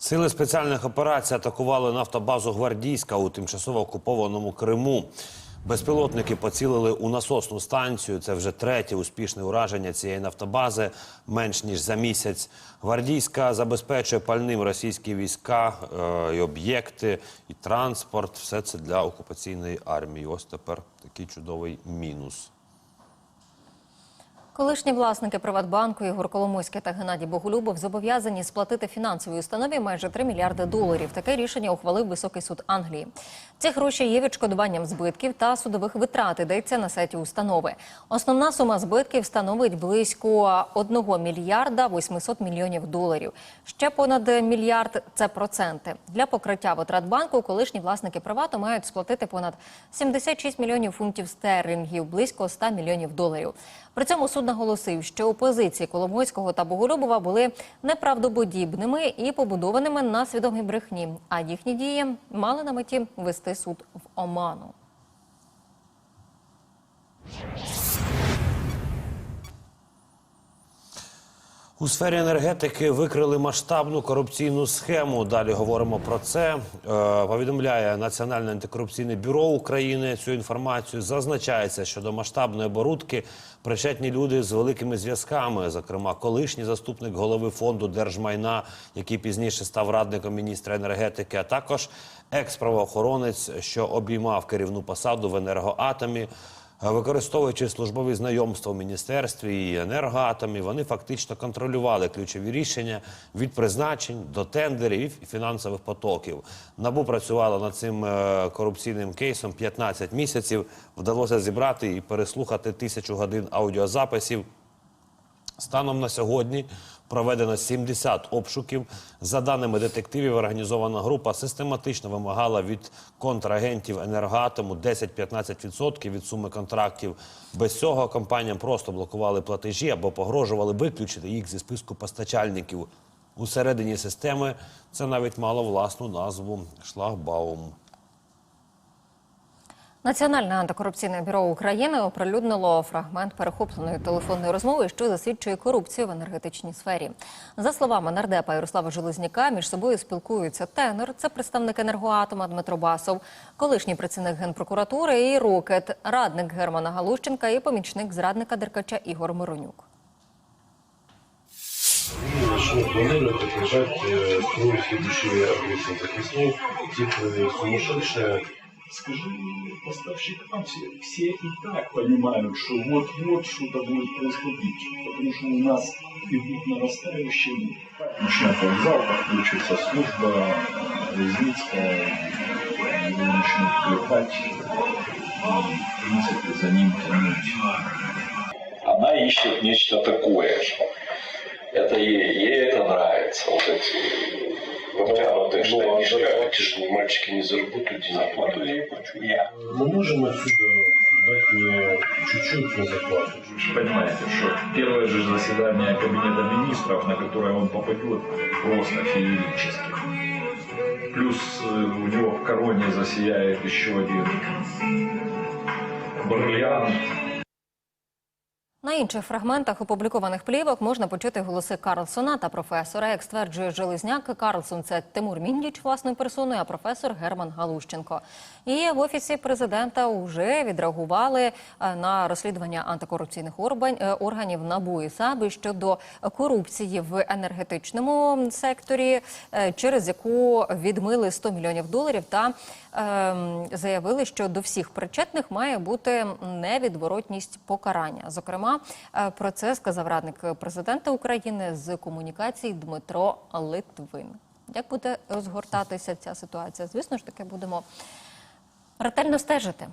Сили спеціальних операцій атакували нафтобазу Гвардійська у тимчасово окупованому Криму. Безпілотники поцілили у насосну станцію. Це вже третє успішне ураження цієї нафтобази менш ніж за місяць. Гвардійська забезпечує пальним російські війська е, і об'єкти, і транспорт. Все це для окупаційної армії. Ось тепер такий чудовий мінус. Колишні власники Приватбанку Ігор Коломойський та Геннадій Боголюбов зобов'язані сплатити фінансовій установі майже 3 мільярди доларів. Таке рішення ухвалив високий суд Англії. Ці гроші є відшкодуванням збитків та судових витрат. Йдеться на сайті установи. Основна сума збитків становить близько 1 мільярда 800 мільйонів доларів. Ще понад мільярд це проценти. Для покриття витрат банку колишні власники привату мають сплатити понад 76 мільйонів фунтів стерлінгів, близько 100 мільйонів доларів. При цьому суд наголосив, що опозиції Коломойського та Боголюбова були неправдоподібними і побудованими на свідомій брехні. А їхні дії мали на меті вести суд в оману. У сфері енергетики викрили масштабну корупційну схему. Далі говоримо про це. Е, повідомляє Національне антикорупційне бюро України цю інформацію. Зазначається, що до масштабної оборудки причетні люди з великими зв'язками, зокрема, колишній заступник голови фонду держмайна, який пізніше став радником міністра енергетики, а також екс-правоохоронець, що обіймав керівну посаду в енергоатомі. Використовуючи службові знайомства в міністерстві і енергоатомі, вони фактично контролювали ключові рішення від призначень до тендерів і фінансових потоків. Набу працювало над цим е, корупційним кейсом 15 місяців. Вдалося зібрати і переслухати тисячу годин аудіозаписів. Станом на сьогодні проведено 70 обшуків. За даними детективів, організована група систематично вимагала від контрагентів енергоатому 10-15% від суми контрактів. Без цього компаніям просто блокували платежі або погрожували виключити їх зі списку постачальників. Усередині системи це навіть мало власну назву шлагбаум. Національне антикорупційне бюро України оприлюднило фрагмент перехопленої телефонної розмови, що засвідчує корупцію в енергетичній сфері. За словами нардепа Ярослава Железняка, між собою спілкуються тенор, це представник енергоатома Дмитро Басов, колишній працівник генпрокуратури і Рокет, радник Германа Галущенка і помічник зрадника Деркача Ігор Миронюк. начнут отражать э, кровь следующие агрессии захисной, типа сумасшедшая. Скажи поставщикам, все, все и так понимают, что вот-вот что-то будет происходить, потому что у нас идут нарастающие. Начнет вокзал, подключится служба, Резницкая, его начнут клепать, и, в принципе, за ним тянуть. она ищет нечто такое. Это ей, ей это нравится. Вот эти втянутые штанишки. Эти же мальчики не заработают денег. Мы можем отсюда дать мне чуть-чуть на зарплату. Вы же понимаете, что первое же заседание Кабинета Министров, на которое он попадет, просто феерически. Плюс э, у него в короне засияет еще один бриллиант. На інших фрагментах опублікованих плівок можна почути голоси Карлсона та професора. Як стверджує Железняк, Карлсон це Тимур Міндіч власною персоною, а професор Герман Галущенко. І в офісі президента вже відреагували е, на розслідування антикорупційних е, органів НАБУ і САБИ щодо корупції в енергетичному секторі, е, через яку відмили 100 мільйонів доларів та ем, заявили, що до всіх причетних має бути невідворотність покарання. Зокрема, е, про це сказав радник президента України з комунікацій Дмитро Литвин. Як буде розгортатися ця ситуація? Звісно ж таки, будемо ретельно стежити.